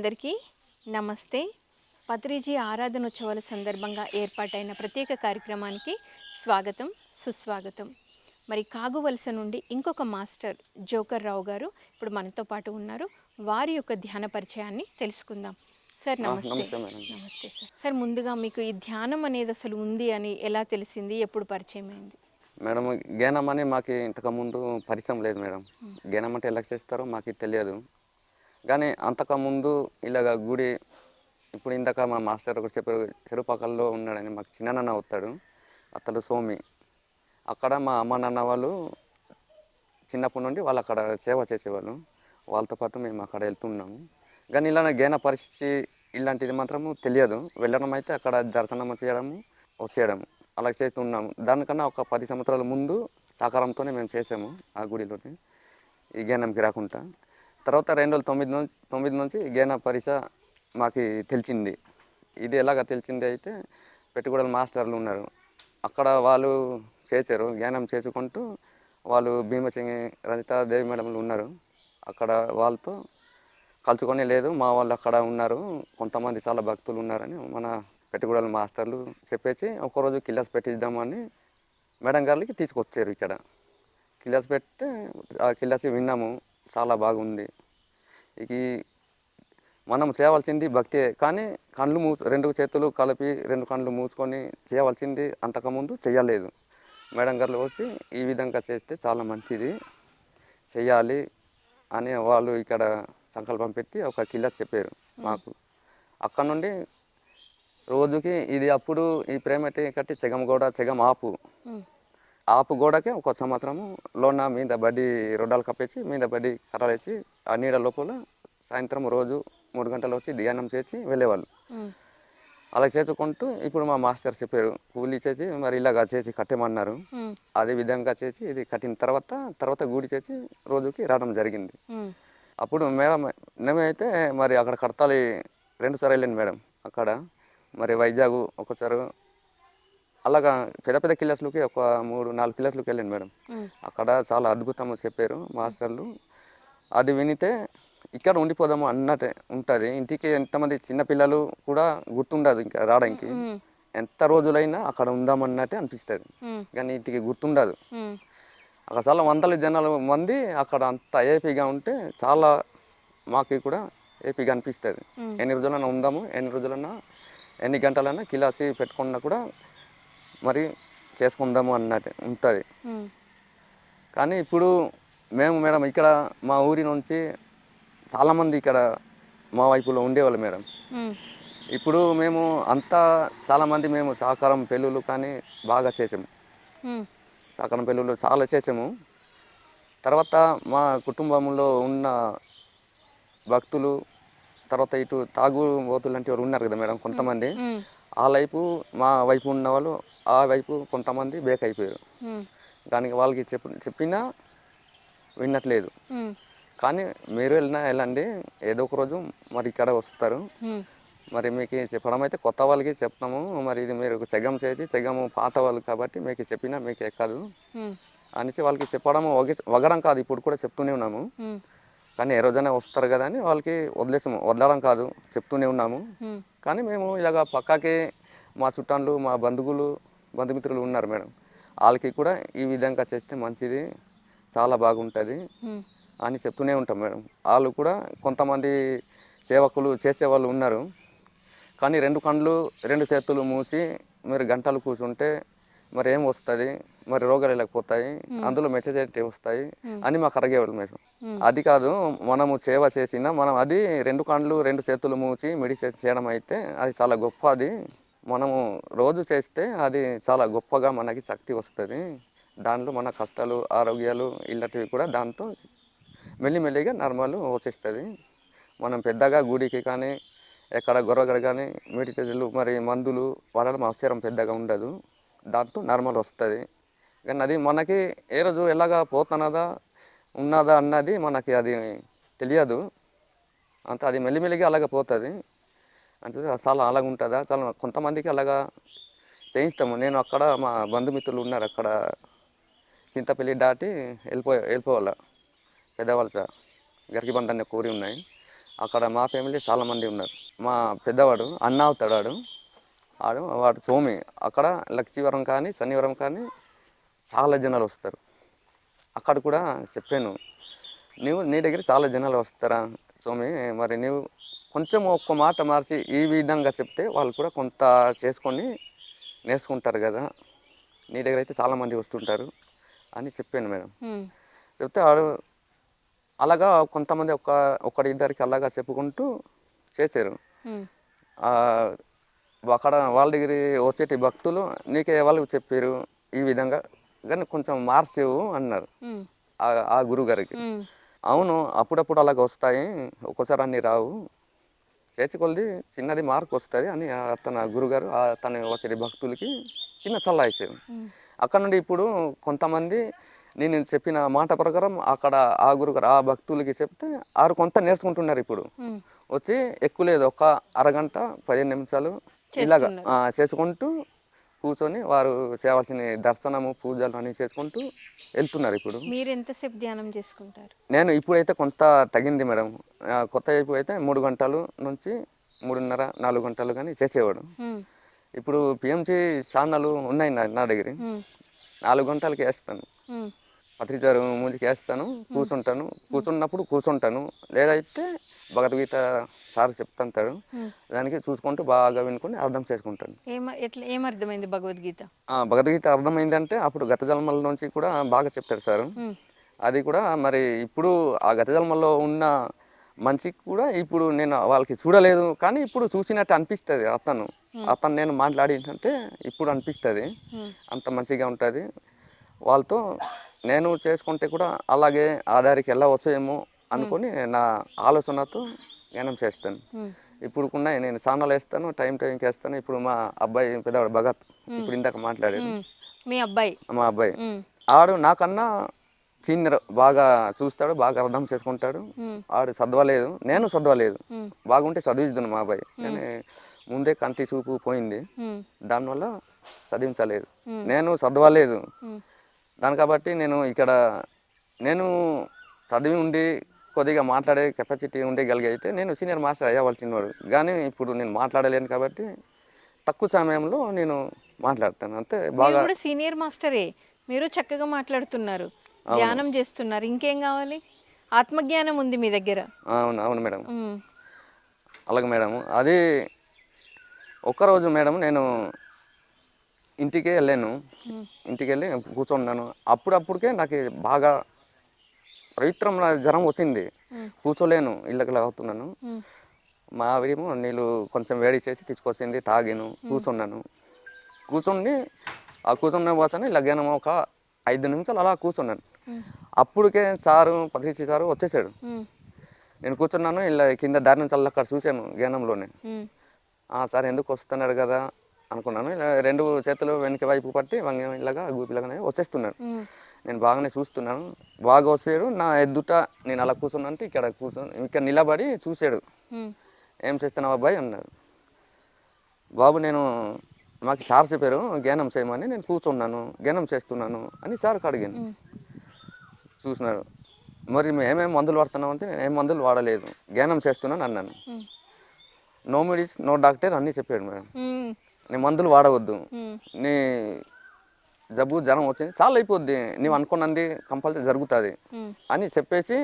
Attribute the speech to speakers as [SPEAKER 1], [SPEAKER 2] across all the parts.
[SPEAKER 1] అందరికీ నమస్తే. పత్రిజీ ఆరాధనోత్సవాల సందర్భంగా ఏర్పాటైన ప్రత్యేక కార్యక్రమానికి స్వాగతం సుస్వాగతం. మరి కాగువలస నుండి ఇంకొక మాస్టర్ జోకర్ రావు గారు ఇప్పుడు మనతో పాటు ఉన్నారు. వారి యొక్క ధ్యాన పరిచయాన్ని తెలుసుకుందాం. సార్ నమస్తే.
[SPEAKER 2] నమస్తే
[SPEAKER 1] సార్. సార్ ముందుగా మీకు ఈ ధ్యానం అనేది అసలు ఉంది అని ఎలా తెలిసింది? ఎప్పుడు పరిచయం అయింది?
[SPEAKER 2] మేడం గేనం అని మాకు ఇంతకుముందు పరిచయం లేదు మేడం. గేనం అంటే ఎలా చేస్తారో మాకు తెలియదు. కానీ అంతకుముందు ఇలాగ గుడి ఇప్పుడు ఇందాక మా మాస్టర్ ఒకటి చెప్పారు చెరుపక్కల్లో ఉన్నాడని మాకు చిన్న నాన్న అతడు సోమి అక్కడ మా అమ్మ నాన్న వాళ్ళు చిన్నప్పటి నుండి వాళ్ళు అక్కడ సేవ చేసేవాళ్ళు. వాళ్ళతో పాటు మేము అక్కడ వెళ్తున్నాము కానీ ఇలా గేన పరిస్థితి ఇలాంటిది మాత్రము తెలియదు. వెళ్ళడం అయితే అక్కడ దర్శనం చేయడము వచ్చేయడము. అలా చేస్తున్నాము దానికన్నా ఒక పది సంవత్సరాల ముందు సహకారంతోనే మేము చేసాము ఆ గుడిలోని ఈ గేనంకి రాకుండా. తర్వాత రెండు వేల తొమ్మిది నుంచి తొమ్మిది నుంచి గేన పరీక్ష మాకు తెలిసింది. ఇది ఎలాగ తెలిసింది అయితే పెట్టుకోవడం మాస్టర్లు ఉన్నారు. అక్కడ వాళ్ళు చేశారు జ్ఞానం చేసుకుంటూ వాళ్ళు భీమసింగి రజితాదేవి మేడంలు ఉన్నారు. అక్కడ వాళ్ళతో కలుసుకొని లేదు మా వాళ్ళు అక్కడ ఉన్నారు కొంతమంది చాలా భక్తులు ఉన్నారని మన పెట్టుకోవడం మాస్టర్లు చెప్పేసి ఒకరోజు కిల్లాస్ పెట్టిద్దామని మేడం గారికి తీసుకొచ్చారు ఇక్కడ. కిల్లాస్ పెడితే ఆ కిల్లాస్ విన్నాము. చాలా బాగుంది. ఇది మనం చేయవలసింది భక్తే కానీ కళ్ళు మూ రెండు చేతులు కలిపి రెండు కళ్ళు మూసుకొని చేయవలసింది అంతకుముందు చేయలేదు మేడం గారు వచ్చి ఈ విధంగా చేస్తే చాలా మంచిది చేయాలి అని వాళ్ళు ఇక్కడ సంకల్పం పెట్టి ఒక కిల్ల చెప్పారు మాకు. అక్కడ నుండి రోజుకి ఇది అప్పుడు ఈ ప్రేమటి కట్టి చెగం గోడ చెగం ఆపు ఆపు గోడకే ఒక సంవత్సరము లోన మీద బడ్డి రొడ్డాలు కప్పేసి మీద బడ్డి కర్రలేసి ఆ నీడ లోపల సాయంత్రం రోజు మూడు గంటలు వచ్చి ధ్యానం చేసి వెళ్ళేవాళ్ళు. అలా చేసుకుంటూ ఇప్పుడు మా మాస్టర్ చెప్పారు కూలి చేసి మరి ఇలాగా చేసి కట్టేమన్నారు. అదే విధంగా చేసి ఇది కట్టిన తర్వాత తర్వాత గుడి చేసి రోజుకి రావడం జరిగింది. అప్పుడు మేడం మేమైతే మరి అక్కడ కడతాలి రెండు సార్లు వెళ్ళాను మేడం అక్కడ. మరి వైజాగ్ ఒకసారి అలాగా పెద్ద పెద్ద కిల్లర్స్లకి ఒక మూడు నాలుగు కిల్లర్స్లకి వెళ్ళాను మేడం. అక్కడ చాలా అద్భుతం చెప్పారు మాస్టర్లు. అది వినితే ఇక్కడ ఉండిపోదాము అన్నట్టే ఉంటుంది. ఇంటికి ఎంతమంది చిన్నపిల్లలు కూడా గుర్తుండదు ఇంకా రావడానికి. ఎంత రోజులైనా అక్కడ ఉందామన్నట్టే అనిపిస్తుంది. కానీ ఇంటికి గుర్తుండదు. అక్కడ చాలా వందల జనాల మంది అక్కడ అంత ఏపీగా ఉంటే చాలా మాకు కూడా ఏపీగా అనిపిస్తుంది. ఎన్ని రోజులైనా ఉందాము ఎన్ని రోజులైనా ఎన్ని గంటలైనా కిలాసి పెట్టుకున్నా కూడా మరి చేసుకుందాము అన్నట్టు ఉంటుంది. కానీ ఇప్పుడు మేము మేడం ఇక్కడ మా ఊరి నుంచి చాలామంది ఇక్కడ మా వైపులో ఉండేవాళ్ళు మేడం. ఇప్పుడు మేము అంతా చాలామంది మేము సహకారం పెళ్ళిళ్ళు కానీ బాగా చేసాము. సహకారం పెళ్ళిళ్ళు చాలా చేసాము. తర్వాత మా కుటుంబంలో ఉన్న భక్తులు తర్వాత ఇటు తాగుబోతులు లాంటి వారు ఉన్నారు కదా మేడం కొంతమంది. ఆ వైపు మా వైపు ఉన్న వాళ్ళు ఆ వైపు కొంతమంది బేక్ అయిపోయారు. దానికి వాళ్ళకి చెప్ప చెప్పినా వినట్లేదు. కానీ మీరు వెళ్ళినా వెళ్ళండి ఏదో ఒక రోజు మరి ఇక్కడ వస్తారు. మరి మీకు చెప్పడం అయితే కొత్త వాళ్ళకి చెప్తాము. మరి ఇది మీరు చెగం చేసి చెగము పాత వాళ్ళు కాబట్టి మీకు చెప్పినా మీకు ఎక్కదు అనేసి వాళ్ళకి చెప్పడం వగి- వగడం కాదు. ఇప్పుడు కూడా చెప్తూనే ఉన్నాము. కానీ ఏ రోజైనా వస్తారు కదా అని వాళ్ళకి వదిలేసాము. వదలడం కాదు. చెప్తూనే ఉన్నాము. కానీ మేము ఇలాగ పక్కాకి మా చుట్టాలు మా బంధువులు బంధుమిత్రులు ఉన్నారు మేడం. వాళ్ళకి కూడా ఈ విధంగా చేస్తే మంచిది చాలా బాగుంటుంది అని చెప్తూనే ఉంటాం మేడం. వాళ్ళు కూడా కొంతమంది సేవకులు చేసేవాళ్ళు ఉన్నారు. కానీ రెండు కళ్ళు రెండు చేతులు మూసి మీరు గంటలు కూర్చుంటే మరి ఏం వస్తుంది? మరి రోగాలు వెళ్ళకపోతాయి అందులో మెసేజ్ అయితే వస్తాయి? అని మాకు అడిగేవాళ్ళు మేడం. అది కాదు మనము సేవ చేసిన మనం అది రెండు కళ్ళు రెండు చేతులు మూసి మెడిటేట్ చేయడం అయితే అది చాలా గొప్పది. మనము రోజు చేస్తే అది చాలా గొప్పగా మనకి శక్తి వస్తుంది. దానిలో మన కష్టాలు ఆరోగ్యాలు ఇలాంటివి కూడా దాంతో మెల్లిమెల్లిగా నార్మల్ వచ్చేస్తుంది. మనం పెద్దగా గుడికి కానీ ఎక్కడ గొర్రగడ కానీ మెడిటేషన్లు మరి మందులు వాడడం అవసరం పెద్దగా ఉండదు. దాంతో నార్మల్ వస్తుంది. కానీ అది మనకి ఏ రోజు ఎలాగా పోతున్నదా ఉన్నదా అన్నది మనకి అది తెలియదు. అంత అది మెల్లిమెల్లిగా అలాగ పోతుంది. అని చూసి చాలా అలాగ ఉంటుందా? చాలా కొంతమందికి అలాగా చేయిస్తాము. నేను అక్కడ మా బంధుమిత్రులు ఉన్నారు అక్కడ. చింతపల్లి దాటి వెళ్ళిపో వెళ్ళిపోవాల పెద్దవలస గరికి బంధన్న కోరి ఉన్నాయి. అక్కడ మా ఫ్యామిలీ చాలామంది ఉన్నారు. మా పెద్దవాడు అన్న అవుతాడు వాడు వాడు వాడు సోమి అక్కడ లక్ష్మీవరం కానీ శనివారం కానీ చాలా జనాలు వస్తారు. అక్కడ కూడా చెప్పాను. నువ్వు నీ దగ్గర చాలా జనాలు వస్తారా సోమి మరి నువ్వు కొంచెం ఒక్క మాట మార్చి ఈ విధంగా చెప్తే వాళ్ళు కూడా కొంత చేసుకొని నేర్చుకుంటారు కదా. నీ దగ్గర అయితే చాలామంది వస్తుంటారు అని చెప్పాను మేడం. చెప్తే వాడు అలాగా కొంతమంది ఒక ఒకటి ఇద్దరికి అలాగా చెప్పుకుంటూ చేశారు. అక్కడ వాళ్ళ దగ్గర వచ్చేటి భక్తులు నీకే వాళ్ళు చెప్పారు ఈ విధంగా కానీ కొంచెం మార్చేవు అన్నారు. ఆ- గురుగారికి.
[SPEAKER 1] ఉమ్,
[SPEAKER 2] అవును అప్పుడప్పుడు అలాగ వస్తాయి ఒక్కోసారి అన్ని రావు. చేతి కొలది చిన్నది మార్క్ వస్తుంది అని తన గురుగారు ఆ తన వచ్చే భక్తులకి చిన్న సలహా ఇచ్చారు అక్కడ నుండి ఇప్పుడు కొంతమంది నేను చెప్పిన మాట ప్రకారం అక్కడ ఆ గురుగారు ఆ భక్తులకి చెప్తే వారు కొంత నేర్చుకుంటున్నారు ఇప్పుడు. వచ్చి ఎక్కువ లేదు ఒక అరగంట పదిహేను నిమిషాలు ఇలాగ చేసుకుంటూ కూర్చొని వారు చేయవలసిన దర్శనము పూజలు అన్నీ చేసుకుంటూ వెళ్తున్నారు ఇప్పుడు.
[SPEAKER 1] మీరు ఎంతసేపు ధ్యానం చేసుకుంటారు?
[SPEAKER 2] నేను ఇప్పుడైతే కొంత తగ్గింది మేడం. కొత్త ఇప్పుడు అయితే మూడు గంటలు నుంచి మూడున్నర నాలుగు గంటలు కానీ చేసేవాడు. ఇప్పుడు పిఎంసి ఛానల్ ఉన్నాయి నా దగ్గర. నాలుగు గంటలకి వేస్తాను. పత్రిచారు మూజికి వేస్తాను కూర్చుంటాను. కూర్చున్నప్పుడు కూర్చుంటాను. లేదైతే భగవద్గీత సార్ చెప్తుంటాడు.
[SPEAKER 1] ఉమ్.
[SPEAKER 2] దానికి చూసుకుంటూ బాగా వినుకొని అర్థం చేసుకుంటాను
[SPEAKER 1] ఎట్లా ఏమర్థమైంది భగవద్గీత?
[SPEAKER 2] భగవద్గీత అర్థమైందంటే అప్పుడు గత జన్మల నుంచి కూడా బాగా చెప్తాడు సార్. అది కూడా మరి ఇప్పుడు ఆ గత జన్మలో ఉన్న మంచికి కూడా ఇప్పుడు నేను వాళ్ళకి చూడలేదు కానీ ఇప్పుడు చూసినట్టు అనిపిస్తుంది అతను. అతను నేను మాట్లాడిందంటే ఇప్పుడు అనిపిస్తుంది. అంత మంచిగా ఉంటుంది. వాళ్ళతో నేను చేసుకుంటే కూడా అలాగే ఆ దారికి వెళ్ళవచ్చు ఏమో అనుకొని నా ఆలోచనతో జ్ఞానం చేస్తాను. ఇప్పుడు ఉన్నాయి నేను ఛానల్ వేస్తాను టైం టైంకి వేస్తాను ఇప్పుడు మా అబ్బాయి పెద్దవాడు? భగత్. ఇప్పుడు ఇందాక మాట్లాడాడు.
[SPEAKER 1] మీ అబ్బాయి?
[SPEAKER 2] మా అబ్బాయి. ఆడు నాకన్నా సీనియర్ బాగా చూస్తాడు బాగా అర్థం చేసుకుంటాడు. ఆడు చదవలేదు నేను చదవలేదు బాగుంటే చదివిద్దాను మా అబ్బాయి. కానీ ముందే కంటి చూపు పోయింది. దానివల్ల చదివించలేదు. నేను చదవలేదు దాని కాబట్టి నేను ఇక్కడ నేను చదివి ఉండి కొద్దిగా మాట్లాడే కెపాసిటీ ఉండగలిగి అయితే నేను సీనియర్ మాస్టర్ అయ్యవలసినవాడు. కానీ ఇప్పుడు నేను మాట్లాడలేను కాబట్టి తక్కువ సమయంలో నేను మాట్లాడతాను. అంతే బాగా
[SPEAKER 1] సీనియర్ మాస్టరే మీరు చక్కగా మాట్లాడుతున్నారు. ధ్యానం చేస్తున్నారు. ఇంకేం కావాలి? ఆత్మజ్ఞానం ఉంది మీ దగ్గర.
[SPEAKER 2] అవును అవును మేడం. అలాగే మేడం. అది ఒక్కరోజు మేడం నేను ఇంటికి వెళ్ళాను. ఇంటికి వెళ్ళి కూర్చున్నాను. అప్పుడప్పుడికే నాకు బాగా పవిత్రం జ్వరం వచ్చింది. కూర్చోలేను ఇళ్ళకి అవుతున్నాను మా ఆవిడేమో నీళ్ళు కొంచెం వేడి చేసి తీసుకొచ్చింది తాగాను కూర్చున్నాను. కూర్చొని ఆ కూర్చున్న వాసన ఇలా జ్ఞానం ఒక ఐదు నిమిషాలు అలా కూర్చున్నాను. అప్పటికే సారు పత్రిచి సారు వచ్చేసాడు నేను కూర్చున్నాను ఇలా కింద దారి నుంచి అలా అక్కడ
[SPEAKER 1] ఉమ్,
[SPEAKER 2] ఆ సార్ ఎందుకు వస్తున్నాడు కదా అనుకున్నాను. ఇలా రెండు చేతులు వెనక వైపు పట్టి వంగ ఇలాగా గూపిలాగానే వచ్చేస్తున్నాడు నేను బాగానే చూస్తున్నాను. బాగా వచ్చాడు నా ఎదుట నేను అలా కూర్చున్నా అంటే ఇక్కడ కూర్చొని ఇక్కడ నిలబడి చూశాడు. ఏం చేస్తున్నావు అబ్బాయి అన్నాడు. బాబు నేను మాకు సార్ చెప్పారు జ్ఞానం చేయమని నేను కూర్చున్నాను జ్ఞానం చేస్తున్నాను అని సార్కి అడిగాను. చూసినాడు. మరి మేము ఏమేమి మందులు వాడుతున్నావు అంటే నేను ఏం మందులు వాడలేదు. జ్ఞానం చేస్తున్నాను అన్నాను. నో మెడిస్ నో డాక్టర్ అన్నీ చెప్పాడు మేడం. నీ మందులు వాడవద్దు. నీ జబ్బు జ్వరం వచ్చింది చాలా అయిపోద్ది. నీవు అనుకున్నది కంపల్సరీ జరుగుతుంది. అని చెప్పేసి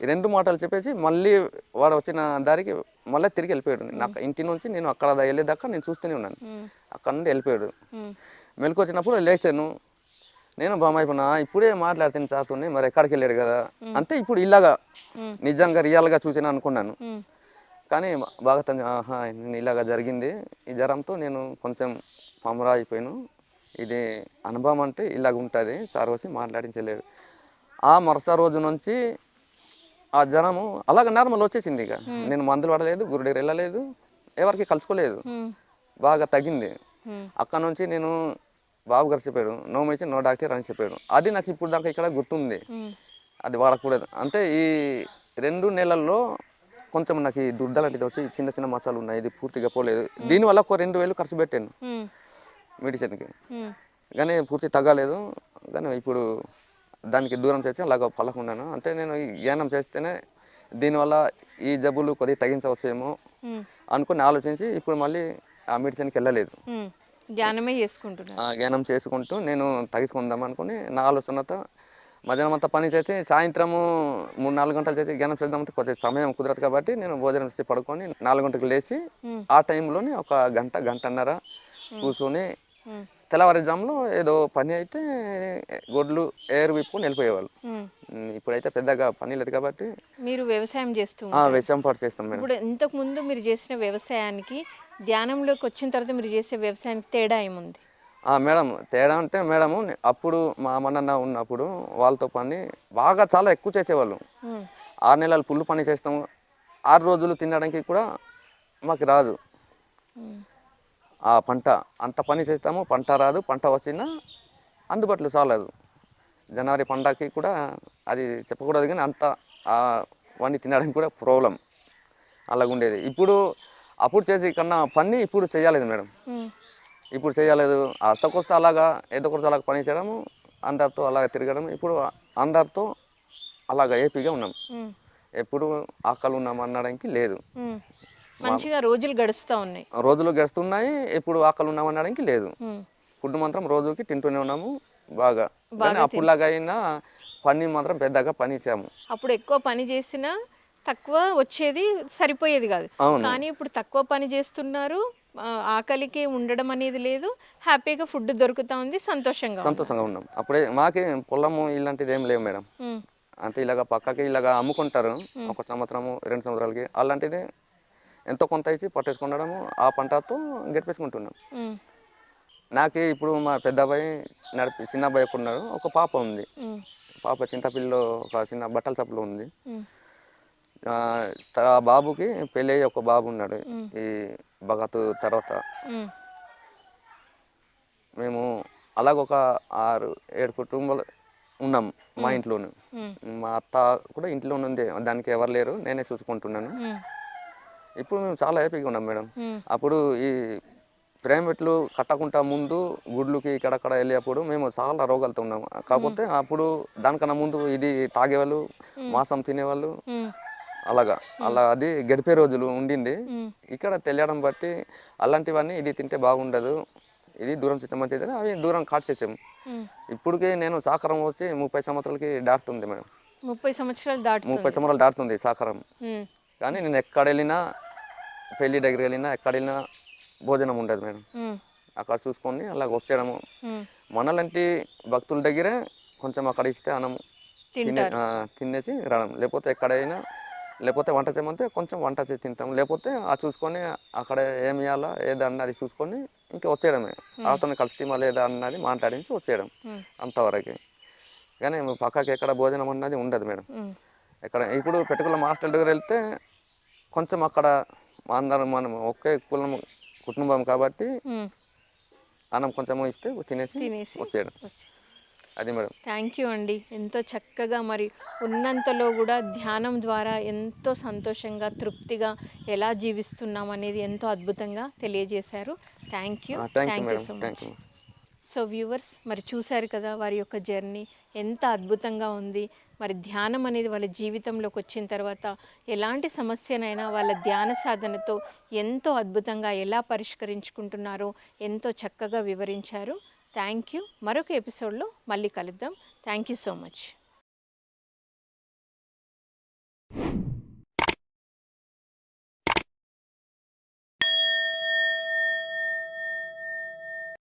[SPEAKER 2] రెండు మాటలు చెప్పేసి మళ్ళీ వాడు వచ్చిన దారికి మళ్ళీ తిరిగి వెళ్ళిపోయాడు. నాకు ఇంటి నుంచి నేను అక్కడ వెళ్ళేదాకా నేను చూస్తూనే ఉన్నాను. అక్కడ నుండి వెళ్ళిపోయాడు. మెలకు వచ్చినప్పుడు లేచాను. నేను బామైపోయినా ఇప్పుడే మాట్లాడుతాను సార్తోనే మరి ఎక్కడికి వెళ్ళాడు కదా? అంతే ఇప్పుడు ఇలాగా నిజంగా రియల్గా చూసాను అనుకున్నాను. కానీ బాగా తను ఆహా నేను ఇలాగా జరిగింది. ఈ జ్వరంతో నేను కొంచెం పమరా అయిపోయాను ఇది అనుభవం అంటే ఇలాగ ఉంటుంది సార్ వచ్చి మాట్లాడించలేడు ఆ మరుస రోజు నుంచి ఆ జ్వరము అలాగ నార్మల్ వచ్చేసింది ఇక. నేను మందులు పడలేదు గురుడి వెళ్ళలేదు ఎవరికి కలుసుకోలేదు. బాగా తగ్గింది. అక్కడ నుంచి నేను బాబు గారు చెప్పాడు నో మెడిసిన్ నో డాక్టర్ అని చెప్పాడు. అది నాకు ఇప్పుడు దాకా ఇక్కడ గుర్తుంది. అది వాడకూడదు. అంటే ఈ రెండు నెలల్లో కొంచెం నాకు ఈ దుడ్డ లాంటిది వచ్చి చిన్న చిన్న మసాలు ఉన్నాయి ఇది పూర్తిగా పోలేదు. దీనివల్ల ఒక రెండు వేలు ఖర్చు పెట్టాను. మెడిసిన్కి. కానీ పూర్తి తగ్గలేదు. కానీ ఇప్పుడు దానికి దూరం చేసి అలాగ పలకున్నాను అంటే నేను ఈ జ్ఞానం చేస్తేనే దీనివల్ల ఈ జబ్బులు కొద్దిగా తగ్గించవచ్చేమో అనుకుని ఆలోచించి ఇప్పుడు మళ్ళీ ఆ మెడిసిన్కి వెళ్ళలేదు.
[SPEAKER 1] ధ్యానమే చేసుకుంటున్నారు.
[SPEAKER 2] ఆ జ్ఞానం చేసుకుంటూ నేను తగ్గించుకుందాం అనుకుని నా ఆలోచనతో మధ్యాహ్నం అంతా పని చేసి సాయంత్రము మూడు నాలుగు గంటలు చేసి జ్ఞానం చేద్దామంటే కొంచెం సమయం కుదరదు కాబట్టి నేను భోజనం చేసి పడుకొని నాలుగు గంటలకు లేచి ఆ టైంలోనే ఒక గంట గంటన్నర కూర్చొని తెల్లవారుజాములో ఏదో పని అయితే గొడ్లు ఏరు విప్పు.
[SPEAKER 1] ఉమ్,
[SPEAKER 2] ఇప్పుడైతే పెద్దగా పని లేదు కాబట్టి
[SPEAKER 1] మీరు వ్యవసాయం చేస్తూ.
[SPEAKER 2] విషయం పాటు చేస్తాం మేడం.
[SPEAKER 1] ఇప్పుడు ఇంతకు ముందు మీరు చేసిన వ్యవసాయానికి ధ్యానంలోకి వచ్చిన తర్వాత మీరు చేసే వ్యవసాయానికి తేడా ఏముంది?
[SPEAKER 2] మేడం తేడా అంటే మేడము నే- అప్పుడు మా అమ్మన్న ఉన్నప్పుడు వాళ్ళతో పని బాగా చాలా ఎక్కువ చేసేవాళ్ళు. ఆరు నెలలు పుల్లు పని చేస్తాము. ఆరు రోజులు తినడానికి కూడా మాకు రాదు. ఆ పంట అంత పని చేస్తాము పంట రాదు పంట వచ్చినా అందుబాటులో చాలదు. జనవరి పంటకి కూడా అది చెప్పకూడదు కానీ అంత ఆ వండి తినడానికి కూడా ప్రాబ్లం అలాగ ఉండేది ఇప్పుడు అప్పుడు చేసి కన్నా పని ఇప్పుడు చేయలేదు మేడం. ఇప్పుడు చేయలేదు. అస్తకొస్త అలాగా ఏదో కొరత అలాగ పని చేయడము అందరితో అలాగ తిరగడం ఇప్పుడు అందరితో అలాగ ఏపీగా ఉన్నాం. ఎప్పుడు ఆకలి ఉన్నాం అనడానికి లేదు.
[SPEAKER 1] మంచిగా రోజులు గడుస్తూ ఉన్నాయి.
[SPEAKER 2] రోజులు గడుస్తున్నాయి. ఎప్పుడు ఆకలి ఉన్నాం అనడానికి లేదు. ఫుడ్ మాత్రం రోజుకి తింటూనే ఉన్నాము. బాగా. కానీ అప్పుడులాగా అయినా పని మాత్రం పెద్దగా పని చేసాము
[SPEAKER 1] అప్పుడు ఎక్కువ పని చేసినా తక్కువ వచ్చేది సరిపోయేది కాదు. కానీ ఇప్పుడు తక్కువ పని చేస్తున్నారు. ఆకలికి ఉండడం అనేది లేదు. హ్యాపీగా ఫుడ్ దొరుకుతా ఉంది. సంతోషంగా.
[SPEAKER 2] సంతోషంగా ఉన్నాం. అప్పుడే మాకి పొలము ఇలాంటిది ఏం లేవు మేడం. అంతే ఇలాగ పక్కకి ఇలాగ అమ్ముకుంటారు. ఒక సంవత్సరము రెండు సంవత్సరాలకి అలాంటిది ఎంతో కొంత ఇచ్చి పట్టేసుకుండడము ఆ పంటతో గడిపేసుకుంటున్నాం నాకు ఇప్పుడు మా పెద్ద అబ్బాయి నడిపి చిన్న అబ్బాయి ఉన్నాడు ఒక పాప ఉంది. పాప చింతపిల్లిలో ఒక చిన్న బట్టల చప్పులో ఉంది. ఆ, బాబుకి పెళ్ళి అయ్యి ఒక బాబు ఉన్నాడు. ఈ భగత్ తర్వాత. మేము అలాగ ఒక ఆరు ఏడు కుటుంబాలు ఉన్నాం మా ఇంట్లోనే. మా అత్త కూడా ఇంట్లోనే ఉంది దానికి ఎవరు లేరు నేనే చూసుకుంటున్నాను. ఇప్పుడు మేము చాలా హ్యాపీగా ఉన్నాం మేడం. అప్పుడు ఈ ప్రైవేట్లు కట్టకుండా ముందు గుడ్లుకి ఇక్కడక్కడ వెళ్ళేప్పుడు మేము చాలా రోగాలతో ఉన్నాము కాకపోతే అప్పుడు దానికన్నా ముందు ఇది తాగేవాళ్ళు మాంసం తినేవాళ్ళు అలాగా. అలా అది గడిపే రోజులు ఉండింది. ఇక్కడ తెలియడం బట్టి అలాంటివన్నీ ఇది తింటే బాగుండదు. ఇది దూరం చిత్తం మంచిది అవి దూరం కాట్ చేసాము. ఇప్పటికే నేను సాకారం వచ్చి ముప్పై సంవత్సరాలకి దాటుతుంది మేడం.
[SPEAKER 1] ముప్పై సంవత్సరాలు
[SPEAKER 2] ముప్పై సంవత్సరాలు దాటుతుంది సాకారం. కానీ నేను ఎక్కడ వెళ్ళినా పెళ్ళి దగ్గర వెళ్ళినా ఎక్కడ వెళ్ళినా భోజనం ఉండదు మేడం. అక్కడ చూసుకొని అలాగ వచ్చేయడము. మనలాంటి భక్తుల దగ్గరే కొంచెం అక్కడ ఇస్తే అన్నం తినే
[SPEAKER 1] తింటారు.
[SPEAKER 2] ఆ, తినేసి రావడం. లేకపోతే ఎక్కడైనా లేకపోతే వంట చేయమంటే కొంచెం వంట చేసి తింటాం. లేకపోతే ఆ చూసుకొని అక్కడ ఏమి ఇవ్వాలా ఏది అన్నది చూసుకొని ఇంకా వచ్చేయడమే. అతను కలిసిమా లేదా అన్నది మాట్లాడించి వచ్చేయడం అంతవరకే. కానీ పక్కకి ఎక్కడ భోజనం అన్నది ఉండదు మేడం. ఎక్కడ ఇప్పుడు పెట్టుకున్న మాస్టర్ దగ్గర వెళ్తే కొంచెం అక్కడ అందరం మనం ఒకే కులం కుటుంబం కాబట్టి. అన్నం కొంచెం ఇస్తే తినేసి
[SPEAKER 1] తినేసి
[SPEAKER 2] వచ్చేయడం.
[SPEAKER 1] వచ్చి.
[SPEAKER 2] అది మేడం.
[SPEAKER 1] థ్యాంక్ యూ అండి. ఎంతో చక్కగా మరి ఉన్నంతలో కూడా ధ్యానం ద్వారా ఎంతో సంతోషంగా తృప్తిగా ఎలా జీవిస్తున్నాం అనేది ఎంతో అద్భుతంగా తెలియజేశారు. Thank you.
[SPEAKER 2] Thank you
[SPEAKER 1] so much. So viewers మరి చూశారు కదా వారి యొక్క జర్నీ ఎంత అద్భుతంగా ఉంది. మరి ధ్యానం అనేది వాళ్ళ జీవితంలోకి వచ్చిన తర్వాత ఎలాంటి సమస్యనైనా వాళ్ళ ధ్యాన సాధనతో ఎంతో అద్భుతంగా ఎలా పరిష్కరించుకుంటున్నారో ఎంతో చక్కగా వివరించారు. Thank you. మరొక ఎపిసోడ్లో మళ్ళీ కలుద్దాం. Thank you so much.